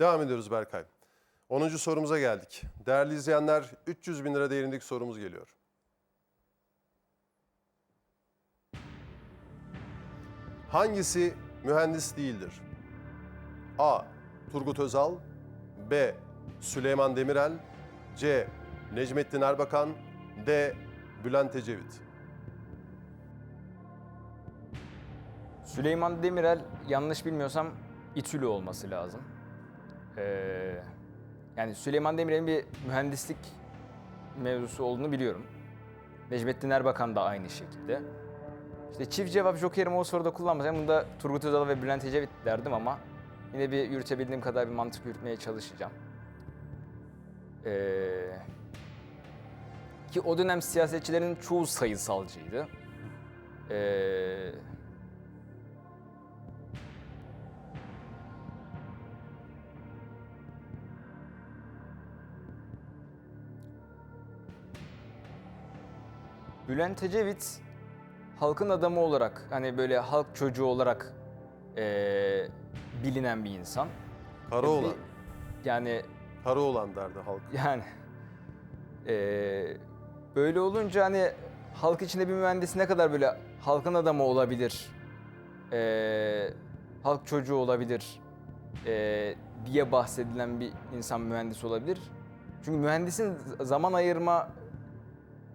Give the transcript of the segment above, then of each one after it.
Devam ediyoruz Berkay. 10. sorumuza geldik. Değerli izleyenler 300 bin lira değerindeki sorumuz geliyor. Hangisi mühendis değildir? A. Turgut Özal B. Süleyman Demirel C. Necmettin Erbakan D. Bülent Ecevit Süleyman Demirel yanlış bilmiyorsam İTÜ'lü olması lazım. Ee, yani Süleyman Demirel'in bir mühendislik mevzusu olduğunu biliyorum. Necmettin Erbakan da aynı şekilde. İşte çift cevap jokerimi o soruda kullanmasam bunda Turgut Özal ve Bülent Ecevit derdim ama yine bir yürütebildiğim kadar bir mantık yürütmeye çalışacağım. Ee, ki o dönem siyasetçilerin çoğu sayısalcıydı. Ee, Bülent Ecevit halkın adamı olarak hani böyle halk çocuğu olarak eee, bilinen bir insan. Karaoğlan. Yani Karaoğlan derdi halk. yani eee, böyle olunca hani halk içinde bir mühendis ne kadar böyle halkın adamı olabilir, eee, halk çocuğu olabilir eee, diye bahsedilen bir insan mühendis olabilir. Çünkü mühendisin zaman ayırma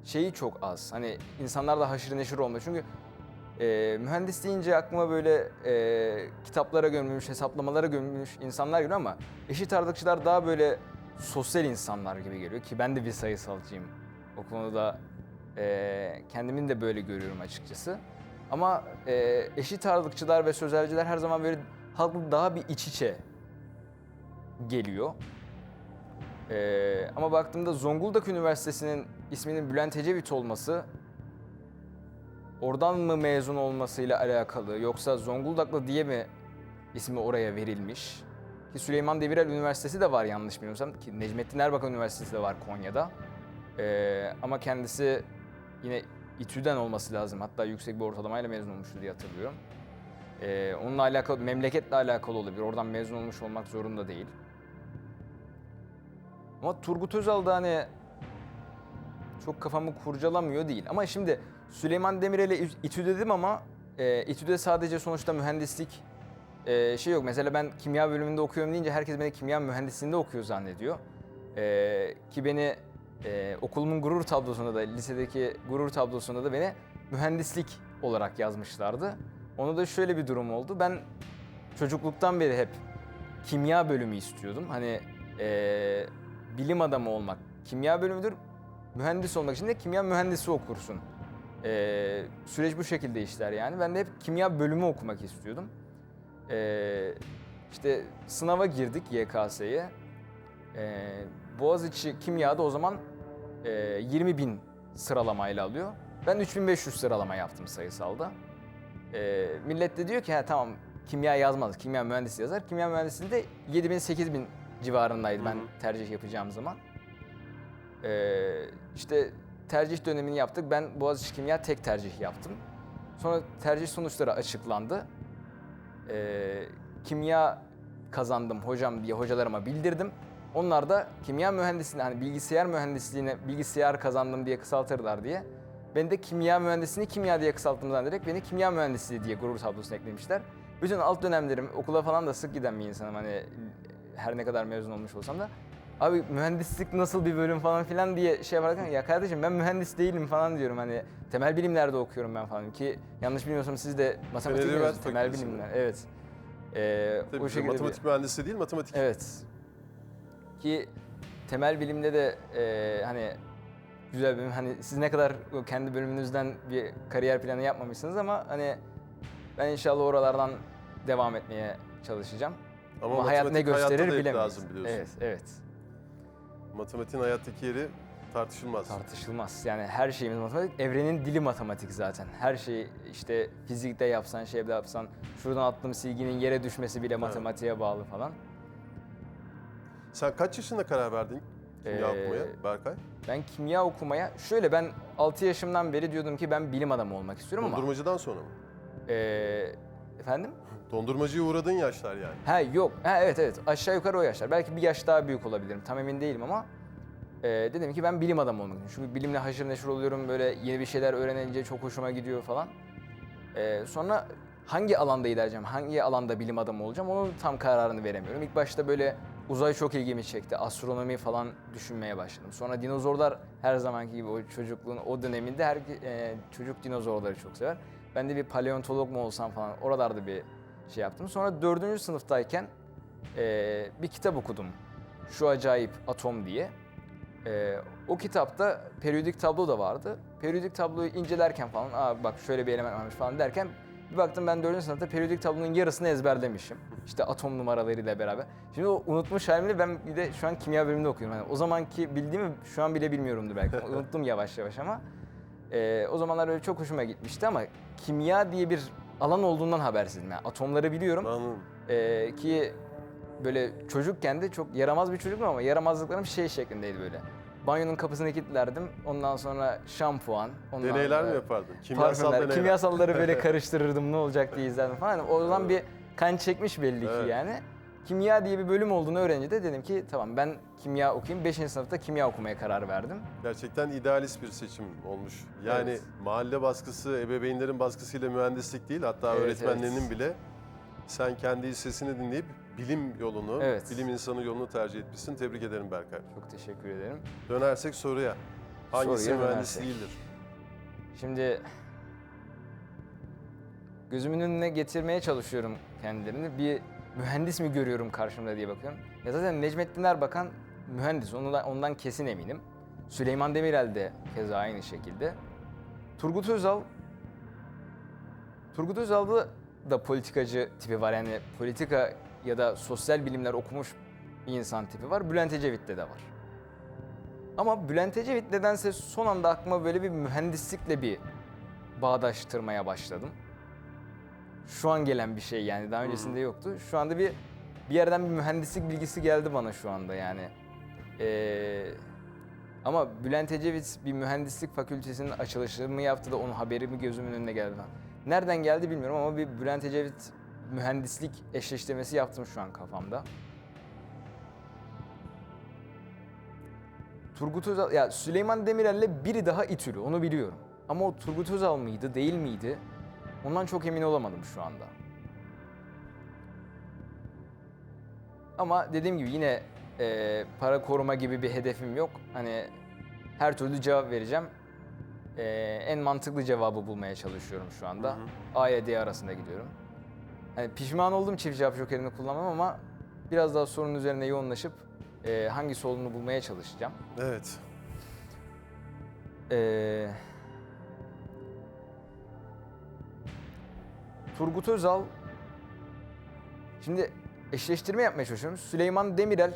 şeyi çok az. Hani insanlar da haşır neşir olmuyor. Çünkü e, mühendis deyince aklıma böyle e, kitaplara gömülmüş, hesaplamalara gömülmüş insanlar geliyor ama eşit ağırlıkçılar daha böyle sosyal insanlar gibi geliyor ki ben de bir sayısalcıyım. O konuda e, kendimin de böyle görüyorum açıkçası. Ama e, eşit ağırlıkçılar ve sözelciler her zaman böyle halkla daha bir iç içe geliyor. Ee, ama baktığımda Zonguldak Üniversitesi'nin isminin Bülent Ecevit olması oradan mı mezun olmasıyla alakalı yoksa Zonguldaklı diye mi ismi oraya verilmiş? Ki Süleyman Demirel Üniversitesi de var yanlış bilmiyorsam ki Necmettin Erbakan Üniversitesi de var Konya'da. Ee, ama kendisi yine İTÜ'den olması lazım. Hatta yüksek bir ortalamayla mezun olmuştu diye hatırlıyorum. Ee, onunla alakalı, memleketle alakalı olabilir. Oradan mezun olmuş olmak zorunda değil. Ama Turgut Özal da hani çok kafamı kurcalamıyor değil. Ama şimdi Süleyman Demirel'e İTÜ dedim ama e, İTÜ'de sadece sonuçta mühendislik e, şey yok. Mesela ben kimya bölümünde okuyorum deyince herkes beni kimya mühendisliğinde okuyor zannediyor. E, ki beni e, okulumun gurur tablosunda da, lisedeki gurur tablosunda da beni mühendislik olarak yazmışlardı. Onu da şöyle bir durum oldu. Ben çocukluktan beri hep kimya bölümü istiyordum. Hani eee, bilim adamı olmak kimya bölümüdür. Mühendis olmak için de kimya mühendisi okursun. Eee, süreç bu şekilde işler yani. Ben de hep kimya bölümü okumak istiyordum. Eee işte sınava girdik YKS'ye. Eee Boğaziçi kimyada o zaman eee 20 bin sıralamayla alıyor. Ben 3500 sıralama yaptım sayısalda. Ee, millet de diyor ki ha tamam kimya yazmaz, kimya mühendisi yazar. Kimya mühendisliğinde 7000 8000 civarındaydı ben tercih yapacağım zaman. Ee, işte tercih dönemini yaptık. Ben Boğaziçi Kimya tek tercih yaptım. Sonra tercih sonuçları açıklandı. Ee, kimya kazandım hocam diye hocalarıma bildirdim. Onlar da kimya mühendisliğine, hani bilgisayar mühendisliğine bilgisayar kazandım diye kısaltırlar diye. Ben de kimya mühendisliğini kimya diye kısalttım zannederek beni kimya mühendisliği diye gurur tablosuna eklemişler. Bütün alt dönemlerim okula falan da sık giden bir insanım hani her ne kadar mezun olmuş olsam da. Abi mühendislik nasıl bir bölüm falan filan diye şey yaparken ya kardeşim ben mühendis değilim falan diyorum hani temel bilimlerde okuyorum ben falan ki yanlış bilmiyorsam siz de matematik mezunu, temel bilimler evet. Ee, Tabii o ki şekilde bir- matematik mühendisi değil, matematik. Evet. Ki temel bilimde de e, hani güzel bir hani siz ne kadar kendi bölümünüzden bir kariyer planı yapmamışsınız ama hani ben inşallah oralardan devam etmeye çalışacağım. Ama, Ama, hayat ne gösterir bilemeyiz. lazım biliyorsun. Evet, evet. Matematiğin hayattaki yeri tartışılmaz. Tartışılmaz. Yani her şeyimiz matematik. Evrenin dili matematik zaten. Her şeyi işte fizikte yapsan, şeyde yapsan, şuradan attığım silginin yere düşmesi bile matematiğe bağlı falan. Sen kaç yaşında karar verdin kimya Ee, okumaya Berkay? Ben kimya okumaya, şöyle ben 6 yaşımdan beri diyordum ki ben bilim adamı olmak istiyorum ama... Dondurmacıdan sonra mı? Ee, efendim? Dondurmacıya uğradığın yaşlar yani. Ha yok. Ha evet evet. Aşağı yukarı o yaşlar. Belki bir yaş daha büyük olabilirim. Tam emin değilim ama e, dedim ki ben bilim adamı olmak istiyorum. Çünkü bilimle haşır neşir oluyorum. Böyle yeni bir şeyler öğrenince çok hoşuma gidiyor falan. E, sonra hangi alanda ilerleyeceğim, hangi alanda bilim adamı olacağım onun tam kararını veremiyorum. İlk başta böyle uzay çok ilgimi çekti. Astronomi falan düşünmeye başladım. Sonra dinozorlar her zamanki gibi o çocukluğun o döneminde her e, çocuk dinozorları çok sever. Ben de bir paleontolog mu olsam falan oralarda bir şey yaptım. Sonra dördüncü sınıftayken e, bir kitap okudum. Şu Acayip Atom diye. E, o kitapta periyodik tablo da vardı. Periyodik tabloyu incelerken falan, Aa, bak şöyle bir element varmış falan derken bir baktım ben dördüncü sınıfta periyodik tablonun yarısını ezberlemişim. İşte atom numaralarıyla beraber. Şimdi o unutmuş halimle ben bir de şu an kimya bölümünde okuyorum. Yani o zamanki bildiğimi şu an bile bilmiyorumdur belki. Unuttum yavaş yavaş ama. e, o zamanlar öyle çok hoşuma gitmişti ama kimya diye bir alan olduğundan habersizim. Yani atomları biliyorum. Anladım. Ee, ki böyle çocukken de çok yaramaz bir çocuktum ama yaramazlıklarım şey şeklindeydi böyle. Banyonun kapısını kilitlerdim. Ondan sonra şampuan. Ondan Deneyler sonra mi yapardın? Kimyasal deneyler. Kimyasalları böyle karıştırırdım ne olacak diye izlerdim falan. O zaman bir kan çekmiş belli Evet. ki yani. Kimya diye bir bölüm olduğunu öğrenince de dedim ki tamam ben kimya okuyayım. 5. sınıfta kimya okumaya karar verdim. Gerçekten idealist bir seçim olmuş. Yani Evet. mahalle baskısı, ebeveynlerin baskısıyla mühendislik değil hatta Evet, öğretmenlerinin evet. bile sen kendi sesini dinleyip bilim yolunu, Evet. bilim insanı yolunu tercih etmişsin. Tebrik ederim Berkay. Çok teşekkür ederim. Dönersek soruya. Hangisi Soruya mühendis dönersek. değildir? Şimdi gözümün önüne getirmeye çalışıyorum kendilerini. Bir mühendis mi görüyorum karşımda diye bakıyorum. Ya zaten Necmettin Erbakan mühendis. Ondan, ondan kesin eminim. Süleyman Demirel de keza aynı şekilde. Turgut Özal Turgut Özal'da da politikacı tipi var. Yani politika ya da sosyal bilimler okumuş bir insan tipi var. Bülent Ecevit'te de var. Ama Bülent Ecevit nedense son anda aklıma böyle bir mühendislikle bir bağdaştırmaya başladım. Şu an gelen bir şey yani daha öncesinde yoktu. Şu anda bir bir yerden bir mühendislik bilgisi geldi bana şu anda yani. Ee, ama Bülent Ecevit bir mühendislik fakültesinin açılışını mı yaptı da onun haberi mi gözümün önüne geldi. Nereden geldi bilmiyorum ama bir Bülent Ecevit mühendislik eşleştirmesi yaptım şu an kafamda. Turgut Özal, ya Süleyman Demirel'le biri daha İTÜ'lü onu biliyorum. Ama o Turgut Özal mıydı, değil miydi? Ondan çok emin olamadım şu anda. Ama dediğim gibi yine e, para koruma gibi bir hedefim yok. Hani her türlü cevap vereceğim. E, en mantıklı cevabı bulmaya çalışıyorum şu anda. A ile D arasında gidiyorum. Hani pişman oldum çift cevap jokerini kullanmam ama biraz daha sorunun üzerine yoğunlaşıp e, hangisi olduğunu bulmaya çalışacağım. Evet. Ee, Turgut Özal şimdi eşleştirme yapmaya çalışıyorum. Süleyman Demirel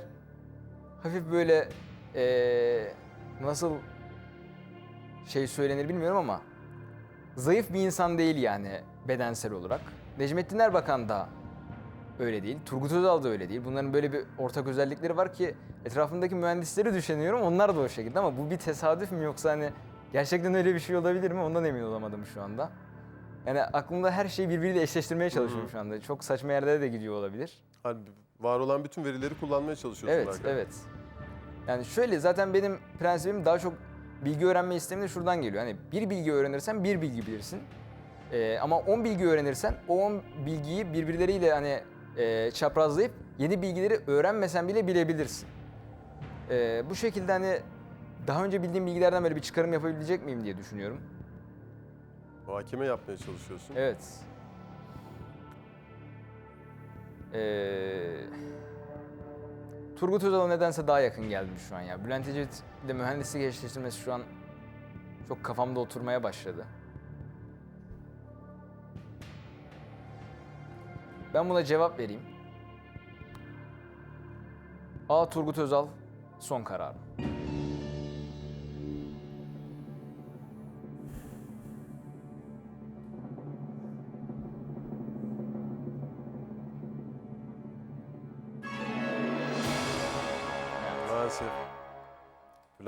hafif böyle ee, nasıl şey söylenir bilmiyorum ama zayıf bir insan değil yani bedensel olarak. Necmettin Erbakan da öyle değil. Turgut Özal da öyle değil. Bunların böyle bir ortak özellikleri var ki etrafımdaki mühendisleri düşünüyorum. Onlar da o şekilde ama bu bir tesadüf mü yoksa hani gerçekten öyle bir şey olabilir mi? Ondan emin olamadım şu anda. Yani aklımda her şeyi birbiriyle eşleştirmeye çalışıyorum şu anda. Çok saçma yerlere de gidiyor olabilir. Hani var olan bütün verileri kullanmaya çalışıyorsun Evet, Berkay. evet. Yani şöyle zaten benim prensibim daha çok bilgi öğrenme isteğim de şuradan geliyor. Hani bir bilgi öğrenirsen bir bilgi bilirsin. Ee, ama 10 bilgi öğrenirsen o 10 bilgiyi birbirleriyle hani e, çaprazlayıp yeni bilgileri öğrenmesen bile bilebilirsin. Ee, bu şekilde hani daha önce bildiğim bilgilerden böyle bir çıkarım yapabilecek miyim diye düşünüyorum. Muhakeme yapmaya çalışıyorsun. Evet. Ee, Turgut Özal'a nedense daha yakın geldim şu an ya. Bülent Ecevit ile mühendislik eşleştirmesi şu an çok kafamda oturmaya başladı. Ben buna cevap vereyim. A. Turgut Özal son kararım.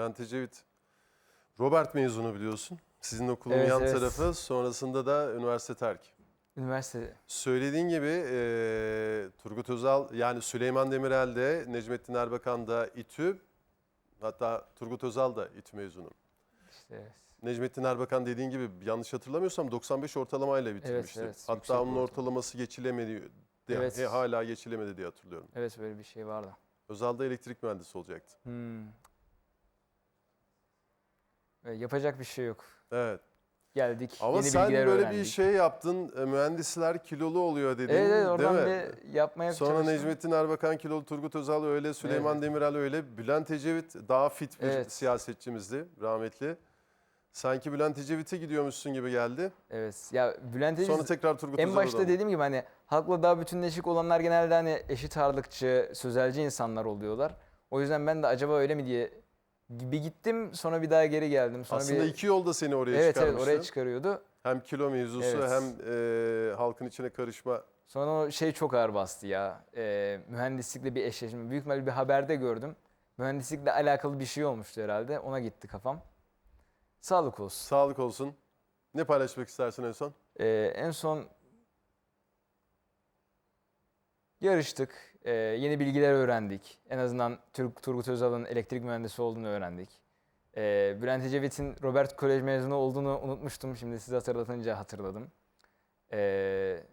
Bülent Ecevit. Robert mezunu biliyorsun. Sizin okulun Evet, yan evet. tarafı. Sonrasında da üniversite terk. Üniversite Söylediğin gibi e, Turgut Özal yani Süleyman Demirel de Necmettin Erbakan da İTÜ hatta Turgut Özal da İTÜ mezunu. işte evet. Necmettin Erbakan dediğin gibi yanlış hatırlamıyorsam 95 ortalamayla bitirmişti. evet, yüksek hatta onun ortalama. ortalaması geçilemedi. de- Evet. e, hala geçilemedi diye hatırlıyorum. Evet böyle bir şey vardı. Özal da elektrik mühendisi olacaktı. Hmm. Yapacak bir şey yok. Evet. Geldik. Ama yeni sen bilgiler böyle öğrendik. bir şey yaptın. e, Mühendisler kilolu oluyor dedin. Evet, evet değil oradan mi? bir yapmaya Sonra çalıştım. Necmettin Erbakan kilolu, Turgut Özal öyle, Süleyman Evet. Demirel öyle. Bülent Ecevit daha fit bir Evet. siyasetçimizdi rahmetli. Sanki Bülent Ecevit'e gidiyormuşsun gibi geldi. Evet. Ya Bülent Eceviz Sonra tekrar Turgut en Özal'a başta döndün. dediğim gibi hani halkla daha bütünleşik olanlar genelde hani eşit ağırlıkçı, sözelci insanlar oluyorlar. O yüzden ben de acaba öyle mi diye bir gittim sonra bir daha geri geldim. Sonra Aslında bir... iki yol da seni oraya Evet evet çıkarmıştı. oraya çıkarıyordu. Hem kilo mevzusu Evet. hem e, halkın içine karışma. Sonra o şey çok ağır bastı ya. Ee, mühendislikle bir eşleşme. Büyük ihtimalle bir haberde gördüm. Mühendislikle alakalı bir şey olmuştu herhalde. Ona gitti kafam. Sağlık olsun. Sağlık olsun. Ne paylaşmak istersin en son? Ee, en son yarıştık. Ee, yeni bilgiler öğrendik. En azından Türk Turgut Özal'ın elektrik mühendisi olduğunu öğrendik. Ee, Bülent Ecevit'in Robert Kolej mezunu olduğunu unutmuştum. Şimdi siz hatırlatınca hatırladım. Ee,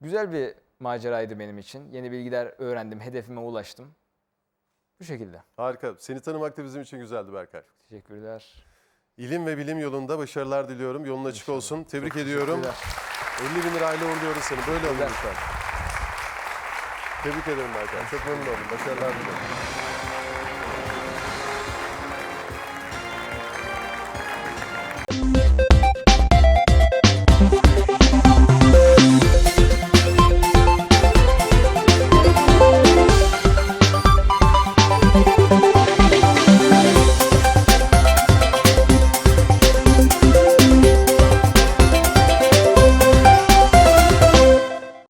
güzel bir maceraydı benim için. Yeni bilgiler öğrendim. Hedefime ulaştım. Bu şekilde. Harika. Seni tanımak da bizim için güzeldi Berkay. Teşekkürler. İlim ve bilim yolunda başarılar diliyorum. Yolun açık İnşallah. olsun. Tebrik ediyorum. teşekkürler. 50 bin lirayla uğurluyoruz seni. Böyle olun lütfen. Tebrik ederim Berkay. Çok memnun oldum. Başarılar dilerim.